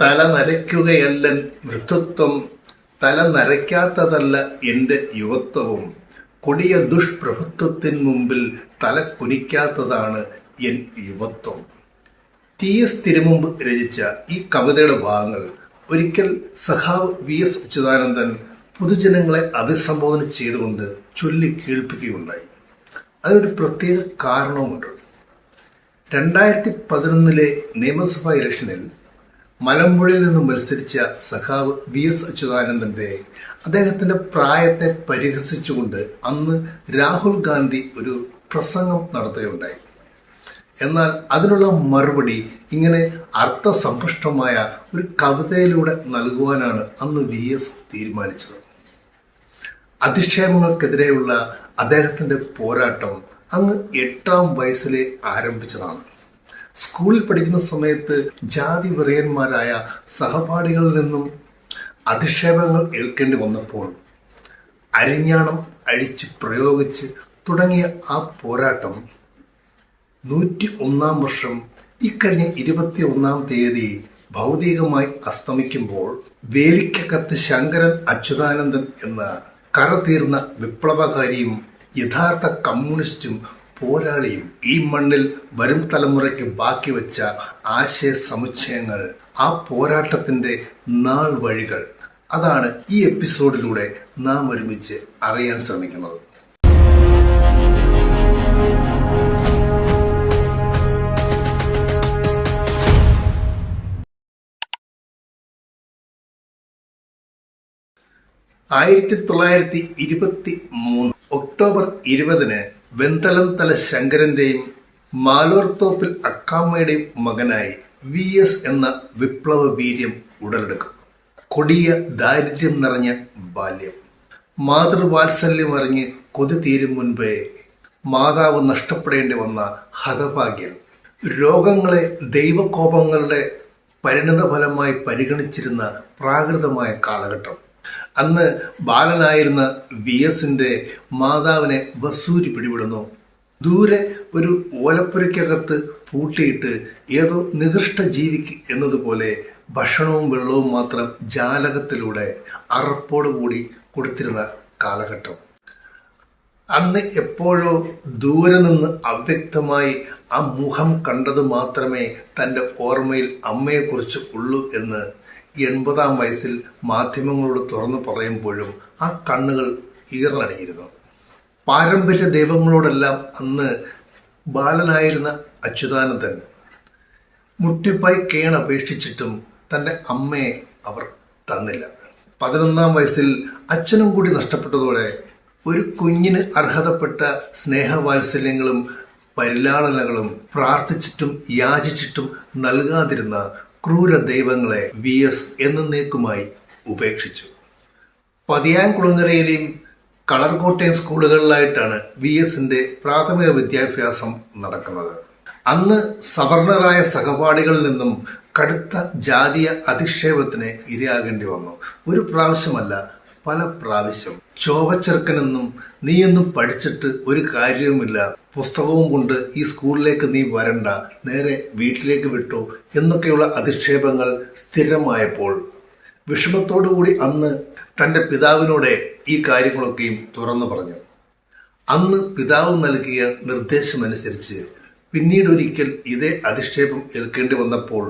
തല നരയ്ക്കുകയല്ല വൃദ്ധത്വം തല നരയ്ക്കാത്തതല്ല എന്റെ യുവത്വവും. കൊടിയ ദുഷ്പ്രഭുത്വത്തിന് മുമ്പിൽ തല കുനിക്കാത്തതാണ് എൻ യുവത്വം. ടി എസ് തിരുമുമ്പ് രചിച്ച ഈ കവിതയുടെ ഭാഗങ്ങൾ ഒരിക്കൽ സഖാവ് വി എസ് അച്യുതാനന്ദൻ പൊതുജനങ്ങളെ അഭിസംബോധന ചെയ്തുകൊണ്ട് ചൊല്ലി കേൾപ്പിക്കുകയുണ്ടായി. അതിനൊരു പ്രത്യേക കാരണവുമുണ്ട്. രണ്ടായിരത്തി പതിനൊന്നിലെ നിയമസഭാ ഇലക്ഷനിൽ മലമ്പുഴയിൽ നിന്ന് മത്സരിച്ച സഖാവ് വി എസ് അച്യുതാനന്ദന്റെ അദ്ദേഹത്തിന്റെ പ്രായത്തെ പരിഹസിച്ചുകൊണ്ട് അന്ന് രാഹുൽ ഗാന്ധി ഒരു പ്രസംഗം നടത്തുകയുണ്ടായി. എന്നാൽ അതിനുള്ള മറുപടി ഇങ്ങനെ അർത്ഥസമ്പുഷ്ടമായ ഒരു കവിതയിലൂടെ നൽകുവാനാണ് അന്ന് വി എസ് തീരുമാനിച്ചത്. അധിക്ഷേപങ്ങൾക്കെതിരെയുള്ള അദ്ദേഹത്തിന്റെ പോരാട്ടം അങ്ങ് എട്ടാം വയസ്സിലെ ആരംഭിച്ചതാണ്. സ്കൂളിൽ പഠിക്കുന്ന സമയത്ത് ജാതി വിറയന്മാരായ സഹപാഠികളിൽ നിന്നും അധിക്ഷേപങ്ങൾ ഏൽക്കേണ്ടി വന്നപ്പോൾ അരിഞ്ഞാണം അഴിച്ച് പ്രയോഗിച്ച് തുടങ്ങിയ ആ പോരാട്ടം നൂറ്റി ഒന്നാം വർഷം ഇക്കഴിഞ്ഞ ഇരുപത്തി ഒന്നാം തീയതി ഭൗതികമായി അസ്തമിക്കുമ്പോൾ വേലിക്കകത്ത് ശങ്കരൻ അച്യുതാനന്ദൻ എന്ന കറതീർന്ന വിപ്ലവകാരിയും യഥാർത്ഥ കമ്മ്യൂണിസ്റ്റും പോരാളിയും ഈ മണ്ണിൽ വരും തലമുറയ്ക്ക് ബാക്കി വെച്ച ആശയ സമുച്ചയങ്ങൾ ആ പോരാട്ടത്തിന്റെ നാൾ വഴികൾ. അതാണ് ഈ എപ്പിസോഡിലൂടെ നാം ഒരുമിച്ച് അറിയാൻ ശ്രമിക്കുന്നത്. ആയിരത്തി തൊള്ളായിരത്തി ഇരുപത്തി മൂന്ന് ഒക്ടോബർ ഇരുപതിന് വെന്തലം തല ശങ്കരന്റെയും മാലോർത്തോപ്പിൽ അക്കാമ്മയുടെയും മകനായി വി എസ് എന്ന വിപ്ലവ വീര്യം ഉടലെടുക്കുന്നു. കൊടിയ ദാരിദ്ര്യം നിറഞ്ഞ ബാല്യം. മാതൃവാത്സല്യം അറിഞ്ഞ് കൊതി തീരും മുൻപേ മാതാവ് നഷ്ടപ്പെടേണ്ടി വന്ന ഹതഭാഗ്യൻ രോഗങ്ങളെ ദൈവകോപങ്ങളുടെ പരിണതഫലമായി പരിഗണിച്ചിരുന്ന പ്രാകൃതമായ കാലഘട്ടം. അന്ന് ബാലനായിരുന്ന വി എസിന്റെ മാതാവിനെ വസൂരി പിടിപെടുന്നു. ദൂരെ ഒരു ഓലപ്പുരയ്ക്കകത്ത് പൂട്ടിയിട്ട് ഏതോ നികൃഷ്ട ജീവിക്ക് എന്നതുപോലെ ഭക്ഷണവും വെള്ളവും മാത്രം ജാലകത്തിലൂടെ അറപ്പോടുകൂടി കൊടുത്തിരുന്ന കാലഘട്ടം. അന്ന് എപ്പോഴോ ദൂരെ നിന്ന് അവ്യക്തമായി ആ മുഖം കണ്ടത് മാത്രമേ തന്റെ ഓർമ്മയിൽ അമ്മയെക്കുറിച്ച് ഉള്ളൂ എന്ന് എൺപതാം വയസ്സിൽ മാധ്യമങ്ങളോട് തുറന്നു പറയുമ്പോഴും ആ കണ്ണുകൾ ഈറനണിഞ്ഞിരുന്നു പാരമ്പര്യ ദൈവങ്ങളോടെല്ലാം അന്ന് ബാലനായിരുന്ന അച്യുതാനന്ദൻ മുട്ടിപ്പായി കേണപേക്ഷിച്ചിട്ടും തന്റെ അമ്മയെ അവർ തന്നില്ല. പതിനൊന്നാം വയസ്സിൽ അച്ഛനും കൂടി നഷ്ടപ്പെട്ടതോടെ ഒരു കുഞ്ഞിന് അർഹതപ്പെട്ട സ്നേഹവാത്സല്യങ്ങളും പരിലാളനകളും പ്രാർത്ഥിച്ചിട്ടും യാചിച്ചിട്ടും നൽകാതിരുന്ന ക്രൂര ദൈവങ്ങളെ വി എസ് എന്നേക്കുമായി ഉപേക്ഷിച്ചു. പതിയാൻകുളങ്ങരയിലെയും കളർകോട്ടയം സ്കൂളുകളിലായിട്ടാണ് വി എസിന്റെ പ്രാഥമിക വിദ്യാഭ്യാസം നടക്കുന്നത്. അന്ന് സവർണരായ സഹപാഠികളിൽ നിന്നും കടുത്ത ജാതീയ അധിക്ഷേപത്തിന് ഇരയാകേണ്ടി വന്നു. ഒരു പ്രാവശ്യമല്ല പല പ്രാവശ്യം. ചോവച്ചെറുക്കനെന്നും നീയൊന്നും പഠിച്ചിട്ട് ഒരു കാര്യവുമില്ല പുസ്തകവും കൊണ്ട് ഈ സ്കൂളിലേക്ക് നീ വരണ്ട നേരെ വീട്ടിലേക്ക് വിട്ടു എന്നൊക്കെയുള്ള അധിക്ഷേപങ്ങൾ സ്ഥിരമായപ്പോൾ വിഷമത്തോടുകൂടി അന്ന് തന്റെ പിതാവിനോടെ ഈ കാര്യങ്ങളൊക്കെയും തുറന്നു പറഞ്ഞു. അന്ന് പിതാവ് നൽകിയ നിർദ്ദേശമനുസരിച്ച് പിന്നീടൊരിക്കൽ ഇതേ അധിക്ഷേപം ഏൽക്കേണ്ടി വന്നപ്പോൾ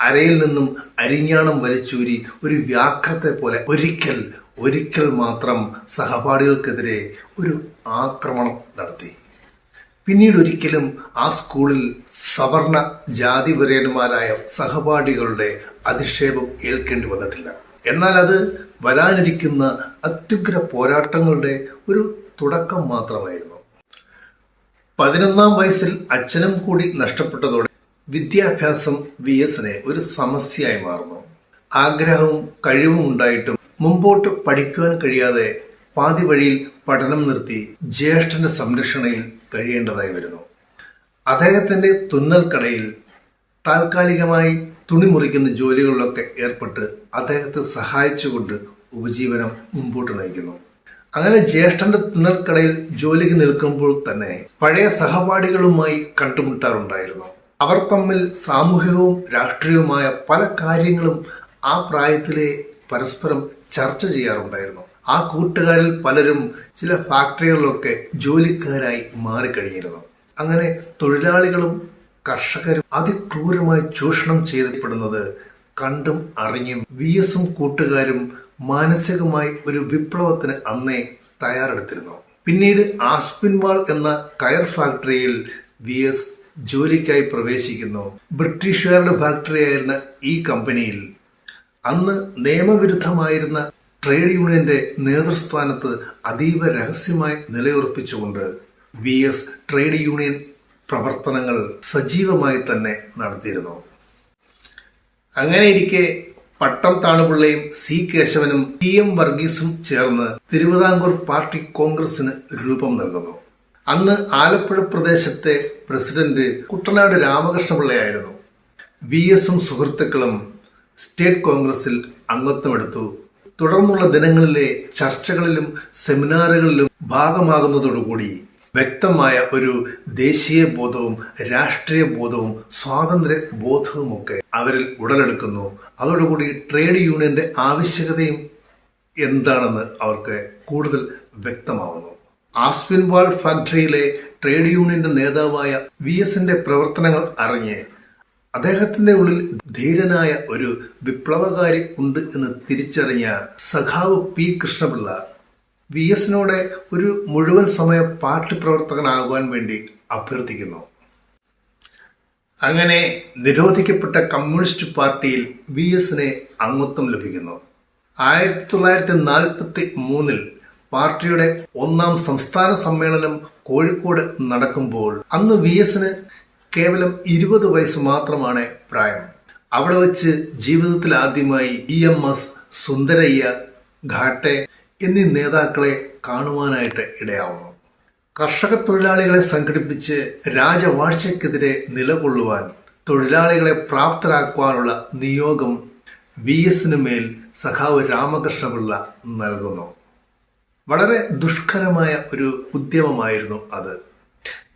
അരയിൽ നിന്നും അരിഞ്ഞാണം വലിച്ചൂരി ഒരു വ്യാഘ്രത്തെ പോലെ ഒരിക്കൽ ഒരിക്കൽ മാത്രം സഹപാഠികൾക്കെതിരെ ഒരു ആക്രമണം നടത്തി. പിന്നീട് ഒരിക്കലും ആ സ്കൂളിൽ സവർണ ജാതിപരന്മാരായ സഹപാഠികളുടെ അധിക്ഷേപം ഏൽക്കേണ്ടി വന്നിട്ടില്ല. എന്നാൽ അത് വരാനിരിക്കുന്ന അത്യുഗ്ര പോരാട്ടങ്ങളുടെ ഒരു തുടക്കം മാത്രമായിരുന്നു. പതിനൊന്നാം വയസ്സിൽ അച്ഛനും കൂടി നഷ്ടപ്പെട്ടതോടെ വിദ്യാഭ്യാസം വി എസിനെ ഒരു സമസ്യയായി മാറുന്നു. ആഗ്രഹവും കഴിവും ഉണ്ടായിട്ടും മുമ്പോട്ട് പഠിക്കുവാൻ കഴിയാതെ പാതി വഴിയിൽ പഠനം നിർത്തി ജ്യേഷ്ഠന്റെ സംരക്ഷണയിൽ കഴിയേണ്ടതായി വരുന്നു. അദ്ദേഹത്തിന്റെ തുന്നൽക്കടയിൽ താൽക്കാലികമായി തുണി മുറിക്കുന്ന ജോലികളിലൊക്കെ ഏർപ്പെട്ട് അദ്ദേഹത്തെ സഹായിച്ചുകൊണ്ട് ഉപജീവനം മുമ്പോട്ട് നയിക്കുന്നു. അങ്ങനെ ജ്യേഷ്ഠന്റെ തുന്നൽക്കടയിൽ ജോലിക്ക് നിൽക്കുമ്പോൾ തന്നെ പഴയ സഹപാഠികളുമായി കണ്ടുമുട്ടാറുണ്ടായിരുന്നു. അവർ തമ്മിൽ സാമൂഹികവും രാഷ്ട്രീയവുമായ പല കാര്യങ്ങളും ആ പ്രായത്തിലെ പരസ്പരം ചർച്ച ചെയ്യാറുണ്ടായിരുന്നു. ആ കൂട്ടുകാരിൽ പലരും ചില ഫാക്ടറികളിലൊക്കെ ജോലിക്കാരായി മാറിക്കഴിഞ്ഞിരുന്നു. അങ്ങനെ തൊഴിലാളികളും കർഷകരും അതിക്രൂരമായി ചൂഷണം ചെയ്യപ്പെടുന്നത് കണ്ടും അറിഞ്ഞും വി എസും കൂട്ടുകാരും മാനസികമായി ഒരു വിപ്ലവത്തിന് അന്നേ തയ്യാറെടുത്തിരുന്നു. പിന്നീട് ആസ്പിൻവാൾ എന്ന കയർ ഫാക്ടറിയിൽ വി എസ് ജോലിക്കായി പ്രവേശിക്കുന്നു. ബ്രിട്ടീഷുകാരുടെ ഫാക്ടറിയായിരുന്ന ഈ കമ്പനിയിൽ. അന്ന് നിയമവിരുദ്ധമായിരുന്ന ട്രേഡ് യൂണിയന്റെ നേതൃസ്ഥാനത്ത് അതീവ രഹസ്യമായി നിലയുറപ്പിച്ചുകൊണ്ട് വി എസ് ട്രേഡ് യൂണിയൻ പ്രവർത്തനങ്ങൾ സജീവമായി തന്നെ നടത്തിയിരുന്നു. അങ്ങനെ ഇരിക്കെ പട്ടം താണുപിള്ളയും സി കേശവനും ടി എം വർഗീസും ചേർന്ന് തിരുവിതാംകൂർ പാർട്ടി കോൺഗ്രസിന് രൂപം നൽകുന്നു. അന്ന് ആലപ്പുഴ പ്രദേശത്തെ പ്രസിഡന്റ് കുട്ടനാട് രാമകൃഷ്ണപിള്ളയായിരുന്നു. വി എസും സുഹൃത്തുക്കളും സ്റ്റേറ്റ് കോൺഗ്രസിൽ അംഗത്വമെടുത്തു. തുടർന്നുള്ള ദിനങ്ങളിലെ ചർച്ചകളിലും സെമിനാറുകളിലും ഭാഗമാകുന്നതോടുകൂടി വ്യക്തമായ ഒരു ദേശീയ ബോധവും രാഷ്ട്രീയ ബോധവും സ്വാതന്ത്ര്യ ബോധവുമൊക്കെ അവരിൽ ഉടലെടുക്കുന്നു. അതോടുകൂടി ട്രേഡ് യൂണിയന്റെ ആവശ്യകതയും എന്താണെന്ന് അവർക്ക് കൂടുതൽ വ്യക്തമാവുന്നു. ആസ്പിൻവാൾ ഫാക്ടറിയിലെ ട്രേഡ് യൂണിയന്റെ നേതാവായ വി എസിന്റെ പ്രവർത്തനങ്ങൾ അറിഞ്ഞ് അദ്ദേഹത്തിന്റെ ഉള്ളിൽ ധീരനായ ഒരു വിപ്ലവകാരി ഉണ്ട് എന്ന് തിരിച്ചറിഞ്ഞ സഖാവ് പി കൃഷ്ണപിള്ള വി എസിനോടെ ഒരു മുഴുവൻ സമയ പാർട്ടി പ്രവർത്തകനാകുവാൻ വേണ്ടി അഭ്യർത്ഥിക്കുന്നു. അങ്ങനെ നിരോധിക്കപ്പെട്ട കമ്മ്യൂണിസ്റ്റ് പാർട്ടിയിൽ വി എസിന് അംഗത്വം ലഭിക്കുന്നു. ആയിരത്തി തൊള്ളായിരത്തി നാൽപ്പത്തി മൂന്നിൽ പാർട്ടിയുടെ ഒന്നാം സംസ്ഥാന സമ്മേളനം കോഴിക്കോട് നടക്കുമ്പോൾ അന്ന് വി എസിന് കേവലം ഇരുപത് വയസ്സ് മാത്രമാണ് പ്രായം. അവിടെ വച്ച് ജീവിതത്തിൽ ആദ്യമായി E M S Sundarayya Ghate എന്നീ നേതാക്കളെ കാണുവാനായിട്ട് ഇടയാവുന്നു. കർഷക തൊഴിലാളികളെ സംഘടിപ്പിച്ച് രാജവാഴ്ചക്കെതിരെ നിലകൊള്ളുവാൻ തൊഴിലാളികളെ പ്രാപ്തരാക്കുവാനുള്ള നിയോഗം വി എസിന് മേൽ സഖാവ് രാമകൃഷ്ണപിള്ള നൽകുന്നു. വളരെ ദുഷ്കരമായ ഒരു ഉദ്യമമായിരുന്നു അത്.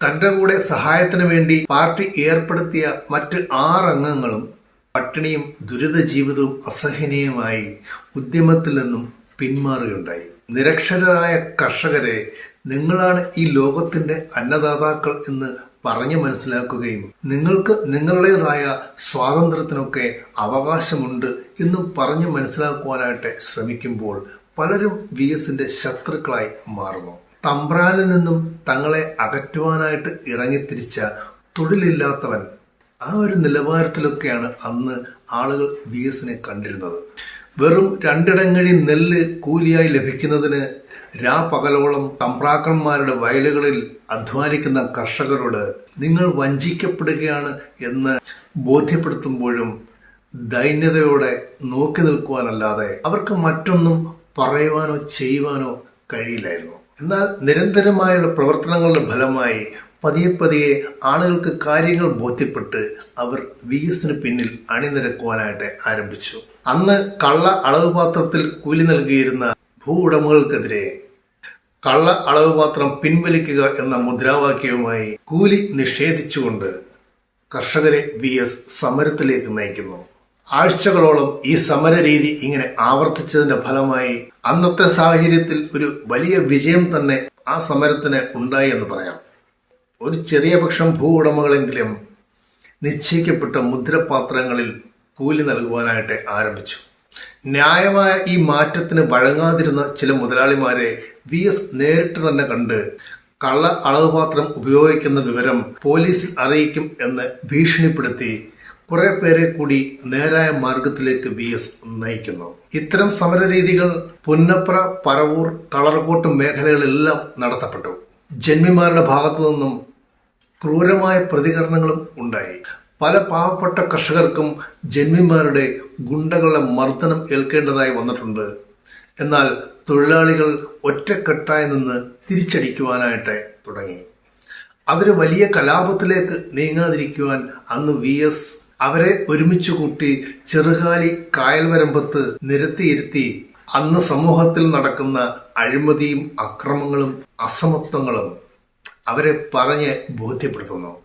തന്റെ കൂടെ സഹായത്തിന് വേണ്ടി പാർട്ടി ഏർപ്പെടുത്തിയ മറ്റ് ആറംഗങ്ങളും പട്ടിണിയും ദുരിത ജീവിതവും അസഹനീയമായി ഉദ്യമത്തിൽ നിന്നും പിന്മാറുകയുണ്ടായി. നിരക്ഷരരായ കർഷകരെ നിങ്ങളാണ് ഈ ലോകത്തിന്റെ അന്നദാതാക്കൾ എന്ന് പറഞ്ഞു മനസ്സിലാക്കുകയും നിങ്ങൾക്ക് നിങ്ങളുടേതായ സ്വാതന്ത്ര്യത്തിനൊക്കെ അവകാശമുണ്ട് എന്നും പറഞ്ഞു മനസ്സിലാക്കുവാനായിട്ട് ശ്രമിക്കുമ്പോൾ പലരും വി എസിന്റെ ശത്രുക്കളായി മാറുന്നു. തമ്പ്രാനിൽ നിന്നും തങ്ങളെ അകറ്റുവാനായിട്ട് ഇറങ്ങിത്തിരിച്ച തൊഴിലില്ലാത്തവൻ ആ ഒരു നിലവാരത്തിലൊക്കെയാണ് അന്ന് ആളുകൾ വി എസിനെ കണ്ടിരുന്നത്. വെറും രണ്ടിടങ്ങഴി നെല്ല് കൂലിയായി ലഭിക്കുന്നതിന് രാപകലോളം തമ്പ്രാക്കന്മാരുടെ വയലുകളിൽ അധ്വാനിക്കുന്ന കർഷകരോട് നിങ്ങൾ വഞ്ചിക്കപ്പെടുകയാണ് എന്ന് ബോധ്യപ്പെടുത്തുമ്പോഴും ദൈന്യതയോടെ നോക്കി നിൽക്കുവാനല്ലാതെ അവർക്ക് മറ്റൊന്നും പറയുവാനോ ചെയ്യുവാനോ കഴിയില്ലായിരുന്നു. എന്നാൽ നിരന്തരമായുള്ള പ്രവർത്തനങ്ങളുടെ ഫലമായി പതിയെ പതിയെ ആളുകൾക്ക് കാര്യങ്ങൾ ബോധ്യപ്പെട്ട് അവർ വി എസിന് പിന്നിൽ അണിനിരക്കുവാനായിട്ട് ആരംഭിച്ചു. അന്ന് കള്ള അളവ് പാത്രത്തിൽ കൂലി നൽകിയിരുന്ന ഭൂ ഉടമകൾക്കെതിരെ കള്ള അളവ് പാത്രം പിൻവലിക്കുക എന്ന മുദ്രാവാക്യവുമായി കൂലി നിഷേധിച്ചുകൊണ്ട് കർഷകരെ വി എസ് സമരത്തിലേക്ക് നയിക്കുന്നു. ആഴ്ചകളോളം ഈ സമര രീതി ഇങ്ങനെ ആവർത്തിച്ചതിന്റെ ഫലമായി അന്നത്തെ സാഹചര്യത്തിൽ ഒരു വലിയ വിജയം തന്നെ ആ സമരത്തിന് ഉണ്ടായി എന്ന് പറയാം. ഒരു ചെറിയ പക്ഷം ഭൂ ഉടമകളെങ്കിലും നിശ്ചയിക്കപ്പെട്ട മുദ്രപാത്രങ്ങളിൽ കൂലി നൽകുവാനായിട്ട് ആരംഭിച്ചു. ന്യായമായ ഈ മാറ്റത്തിന് വഴങ്ങാതിരുന്ന ചില മുതലാളിമാരെ വി എസ് നേരിട്ട് തന്നെ കണ്ട് കള്ള അളവ് പാത്രം ഉപയോഗിക്കുന്ന വിവരം പോലീസിൽ അറിയിക്കും എന്ന് ഭീഷണിപ്പെടുത്തി കുറെ പേരെ കൂടി നേരായ മാർഗത്തിലേക്ക് വി എസ് നയിക്കുന്നു. ഇത്തരം സമരരീതികൾ പുന്നപ്ര പറവൂർ കളർകോട്ട് മേഖലകളിലെല്ലാം നടത്തപ്പെട്ടു. ജന്മിമാരുടെ ഭാഗത്തു നിന്നും ക്രൂരമായ പ്രതികരണങ്ങളും ഉണ്ടായി. പല പാവപ്പെട്ട കർഷകർക്കും ജന്മിമാരുടെ ഗുണ്ടകളുടെ മർദ്ദനം ഏൽക്കേണ്ടതായി വന്നിട്ടുണ്ട്. എന്നാൽ തൊഴിലാളികൾ ഒറ്റക്കെട്ടായി നിന്ന് തിരിച്ചടിക്കുവാനായിട്ട് തുടങ്ങി. അതൊരു വലിയ കലാപത്തിലേക്ക് നീങ്ങാതിരിക്കുവാൻ അന്ന് വി എസ് അവരെ ഒരുമിച്ച് കൂട്ടി ചെറുകാലി കായൽവരമ്പത്ത് നിരത്തിയിരുത്തി അന്ന് സമൂഹത്തിൽ നടക്കുന്ന അഴിമതിയും അക്രമങ്ങളും അസമത്വങ്ങളും അവരെ പറഞ്ഞ് ബോധ്യപ്പെടുത്തുന്നു.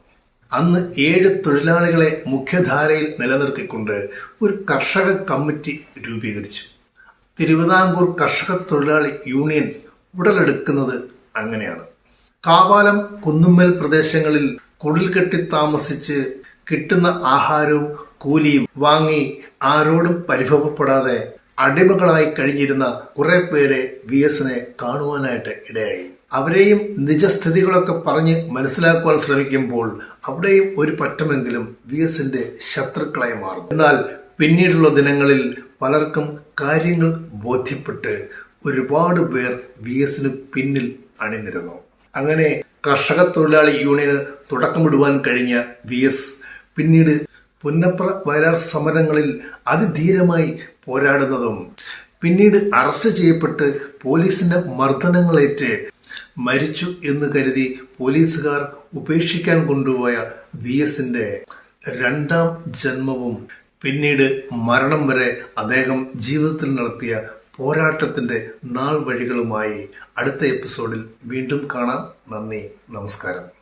അന്ന് ഏഴ് തൊഴിലാളികളെ മുഖ്യധാരയിൽ നിലനിർത്തിക്കൊണ്ട് ഒരു കർഷക കമ്മിറ്റി രൂപീകരിച്ചു. തിരുവിതാംകൂർ കർഷക തൊഴിലാളി യൂണിയൻ ഉടലെടുക്കുന്നത് അങ്ങനെയാണ്. കാവാലം കുന്നുമ്മൽ പ്രദേശങ്ങളിൽ കുടിൽ കെട്ടി താമസിച്ച് കിട്ടുന്ന ആഹാരവും കൂലിയും വാങ്ങി ആരോടും പരിഭവപ്പെടാതെ അടിമകളായി കഴിഞ്ഞിരുന്ന കുറെ പേരെ വി എസിനെ കാണുവാനായിട്ട് ഇടയായി. അവരെയും നിജസ്ഥിതികളൊക്കെ പറഞ്ഞ് മനസ്സിലാക്കുവാൻ ശ്രമിക്കുമ്പോൾ അവിടെയും ഒരു പറ്റമെങ്കിലും വി എസിന്റെ ശത്രുക്കളായി മാറും എന്നാൽ പിന്നീടുള്ള ദിനങ്ങളിൽ പലർക്കും കാര്യങ്ങൾ ബോധ്യപ്പെട്ട് ഒരുപാട് പേർ വി എസിന് പിന്നിൽ അണിനിരുന്നു. അങ്ങനെ കർഷക തൊഴിലാളി യൂണിയന് തുടക്കമിടുവാൻ കഴിഞ്ഞ വി എസ് പിന്നീട് പുന്നപ്ര വയലാർ സമരങ്ങളിൽ അതിധീരമായി പോരാടുന്നതും. പിന്നീട് അറസ്റ്റ് ചെയ്യപ്പെട്ട് പോലീസിന്റെ മർദ്ദനങ്ങളേറ്റ് മരിച്ചു എന്ന് കരുതി പോലീസുകാർ ഉപേക്ഷിക്കാൻ കൊണ്ടുപോയ വി എസിന്റെ രണ്ടാം ജന്മവും. പിന്നീട് മരണം വരെ അദ്ദേഹം ജീവിതത്തിൽ നടത്തിയ പോരാട്ടത്തിന്റെ നാൾ വഴികളുമായി അടുത്ത എപ്പിസോഡിൽ വീണ്ടും കാണാം. നന്ദി നമസ്കാരം.